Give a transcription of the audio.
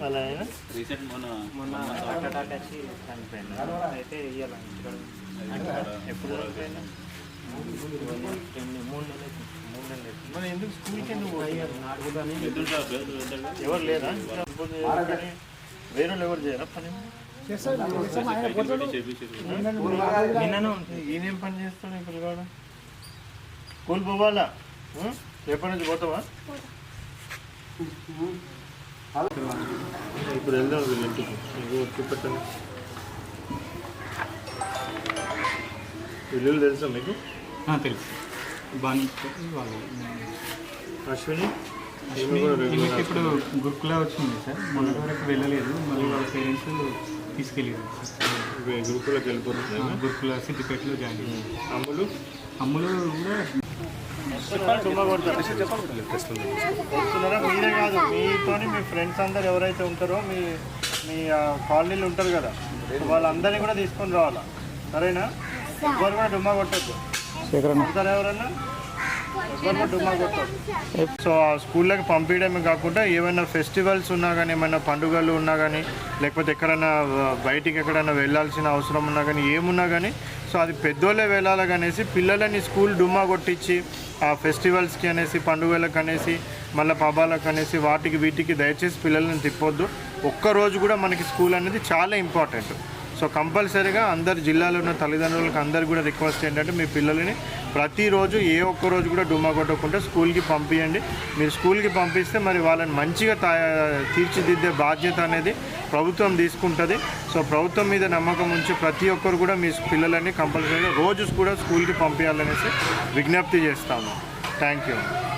వాళ్ళ రీసెంట్ మొన్న మొన్న హార్ట్ అటాక్ వచ్చి చనిపోయింది. అయితే ఇవ్వాలి ఎప్పుడు చనిపోయింది? ఎందుకు స్కూల్కి ఎందుకు ఎవరు లేరా వేరే వాళ్ళు ఎవరు చేయరా పని? నిన్ననే ఉంటుంది ఈయనేం పని చేస్తాడు ఈ పిల్లగాడు? స్కూల్ పోవాలా? రేపటి నుంచి పోతావా? ఇప్పుడు వెళ్దాం ఇంటికి? చూపెట్టండి. ఇల్లు తెలుసా మీకు? తెలుసు. బాగా వాళ్ళు అశ్విని? ఈమెకి ఇప్పుడు గురుకులా వచ్చింది సార్. మొన్నటి వరకు వెళ్ళలేదు. మళ్ళీ వాళ్ళ పేరెంట్స్ తీసుకెళ్ళారు. గురుకులకు వెళ్ళిపోతుంది గురుకుల సిద్దిపేటలో జాయిన్ అమ్ములు? అమ్ములు కూడా. వస్తున్నారా? మీరే కాదు మీతోని మీ ఫ్రెండ్స్ అందరు ఎవరైతే ఉంటారో మీ మీ కాలనీలు ఉంటారు కదా వాళ్ళందరినీ కూడా తీసుకొని రావాలా? సరేనా? ఎవరు కూడా డుమ్మా కొట్టద్దు. ఎవరన్నా? సో ఆ స్కూళ్ళకి పంపించడమే కాకుండా ఏమైనా ఫెస్టివల్స్ ఉన్నా కానీ ఏమైనా పండుగలు ఉన్నా కానీ లేకపోతే ఎక్కడైనా బయటికి ఎక్కడైనా వెళ్ళాల్సిన అవసరం ఉన్నా కానీ ఏమున్నా కానీ సో అది పెద్దోళ్ళే వెళ్ళాలి అనేసి పిల్లలని స్కూల్ డుమ్మా కొట్టించి ఆ ఫెస్టివల్స్కి అనేసి పండుగలకు అనేసి మళ్ళీ పబాలకు అనేసి వాటికి వీటికి దయచేసి పిల్లల్ని తిప్పొద్దు. ఒక్కరోజు కూడా మనకి స్కూల్ అనేది చాలా ఇంపార్టెంట్. సో కంపల్సరీగా అందరు జిల్లాలో ఉన్న తల్లిదండ్రులకు అందరు కూడా రిక్వెస్ట్ ఏంటంటే మీ పిల్లల్ని ప్రతిరోజు ఏ ఒక్క రోజు కూడా డుమ్మా కొట్టకుండా స్కూల్కి పంపించండి మీరు స్కూల్కి పంపిస్తే మరి వాళ్ళని మంచిగా తా తీర్చిదిద్దే బాధ్యత అనేది ప్రభుత్వం తీసుకుంటుంది. సో ప్రభుత్వం మీద నమ్మకం ఉంచి ప్రతి ఒక్కరు కూడా మీ పిల్లలని కంపల్సరీగా రోజు కూడా స్కూల్కి పంపించాలనేసి విజ్ఞప్తి చేస్తాము. Thank you.